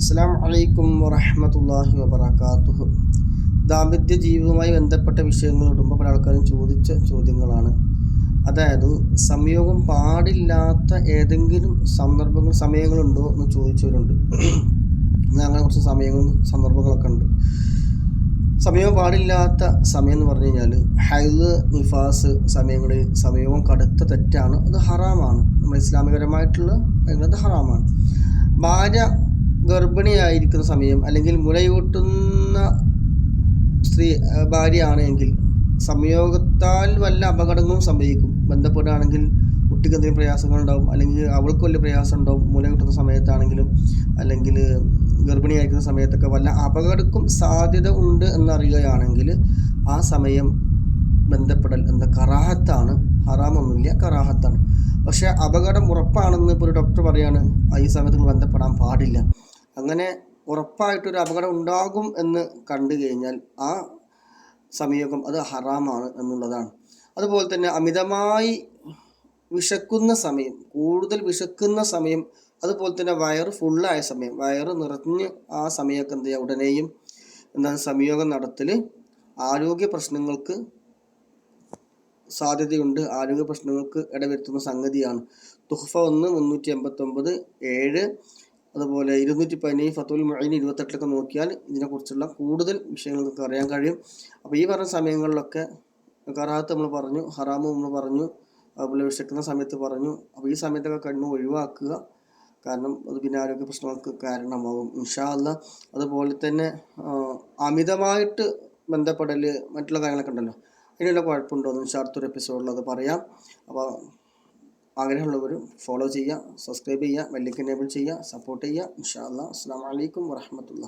അസ്സാം വലൈക്കും വറഹമത്തല്ലാഹി വബറകാതുഹു ദാമ്പത്യ ജീവിതവുമായി ബന്ധപ്പെട്ട വിഷയങ്ങൾ ഇടുമ്പോൾ പല ആൾക്കാരും ചോദിച്ച ചോദ്യങ്ങളാണ്. അതായത് സംയോഗം പാടില്ലാത്ത ഏതെങ്കിലും സന്ദർഭങ്ങൾ സമയങ്ങളുണ്ടോ എന്ന് ചോദിച്ചവരുണ്ട്. അങ്ങനെ കുറച്ച് സമയങ്ങളും സന്ദർഭങ്ങളൊക്കെ ഉണ്ട്. സമയം പാടില്ലാത്ത സമയം എന്ന് പറഞ്ഞു കഴിഞ്ഞാൽ ഹൈദ് നിഫാസ് സമയങ്ങളിൽ സമയവും കടുത്ത തെറ്റാണ്. അത് ഹറാമാണ്. നമ്മൾ ഇസ്ലാമികപരമായിട്ടുള്ള അത് ഹറാമാണ്. ഭാര്യ ഗർഭിണിയായിരിക്കുന്ന സമയം അല്ലെങ്കിൽ മുലയൂട്ടുന്ന സ്ത്രീ ഭാര്യയാണ് എങ്കിൽ സംയോഗത്താൽ വല്ല അപകടങ്ങളും സംഭവിക്കും. ബന്ധപ്പെടുകയാണെങ്കിൽ കുട്ടിക്ക് എന്തെങ്കിലും പ്രയാസങ്ങൾ ഉണ്ടാവും. അല്ലെങ്കിൽ അവൾക്ക് വലിയ പ്രയാസം ഉണ്ടാവും. മുല കിട്ടുന്ന സമയത്താണെങ്കിലും അല്ലെങ്കിൽ ഗർഭിണിയായിരിക്കുന്ന സമയത്തൊക്കെ വല്ല അപകടക്കും സാധ്യത ഉണ്ട് എന്നറിയുകയാണെങ്കിൽ ആ സമയം ബന്ധപ്പെടൽ എന്ന കറാഹത്താണ്. ഹറാമൊന്നുമില്ല കറാഹത്താണ്. പക്ഷേ അപകടം ഉറപ്പാണെന്ന് ഇപ്പോൾ ഒരു ഡോക്ടർ പറയാണ്. ഈ സമയത്ത് ബന്ധപ്പെടാൻ പാടില്ല. അങ്ങനെ ഉറപ്പായിട്ടൊരു അപകടം ഉണ്ടാകും എന്ന് കണ്ടു കഴിഞ്ഞാൽ ആ സംയോഗം അത് ഹറാമാണ് എന്നുള്ളതാണ്. അതുപോലെ തന്നെ അമിതമായി വിശക്കുന്ന സമയം കൂടുതൽ വിശക്കുന്ന സമയം അതുപോലെ തന്നെ വയറ് ഫുള്ളായ സമയം വയറ് നിറഞ്ഞ് ആ സമയമൊക്കെ എന്ത് ചെയ്യുക? ഉടനെയും എന്താണ് സംയോഗം നടത്തൽ ആരോഗ്യ പ്രശ്നങ്ങൾക്ക് സാധ്യതയുണ്ട്. ആരോഗ്യ പ്രശ്നങ്ങൾക്ക് ഇടവരുത്തുന്ന സംഗതിയാണ്. തുഹഫ ഒന്ന് മുന്നൂറ്റി എൺപത്തി ഒമ്പത് ഏഴ് അതുപോലെ ഇരുന്നൂറ്റി പതിനേഴ് ഫത്തുൽ മൊഴിന് ഇരുപത്തെട്ടിലൊക്കെ നോക്കിയാൽ ഇതിനെക്കുറിച്ചുള്ള കൂടുതൽ വിഷയങ്ങൾ നമുക്ക് അറിയാൻ കഴിയും. അപ്പോൾ ഈ പറഞ്ഞ സമയങ്ങളിലൊക്കെ കറാത്ത് നമ്മൾ പറഞ്ഞു ഹറാമ് നമ്മൾ പറഞ്ഞു അതുപോലെ വിശക്കുന്ന സമയത്ത് പറഞ്ഞു. അപ്പോൾ ഈ സമയത്തൊക്കെ കണ്ണ് ഒഴിവാക്കുക കാരണം അത് പിന്നെ ആരോഗ്യ പ്രശ്നങ്ങൾക്ക് കാരണമാകും ഇൻഷാ അല്ല അതുപോലെ തന്നെ അമിതമായിട്ട് ബന്ധപ്പെടൽ മറ്റുള്ള കാര്യങ്ങളൊക്കെ ഉണ്ടല്ലോ. അതിനുള്ള കുഴപ്പമുണ്ടോ എന്ന് അടുത്തൊരു എപ്പിസോഡിൽ അത് പറയാം. അപ്പോൾ ആഗ്രഹമുള്ളവർ ഫോളോ ചെയ്യുക സബ്സ്ക്രൈബ് ചെയ്യുക ബെല്ലിക്ക് എനേബിൾ ചെയ്യുക സപ്പോർട്ട് ചെയ്യുക. ഇൻഷാ അല്ലാ അസ്സാം വലൈക്കും വരഹമത്തുള്ള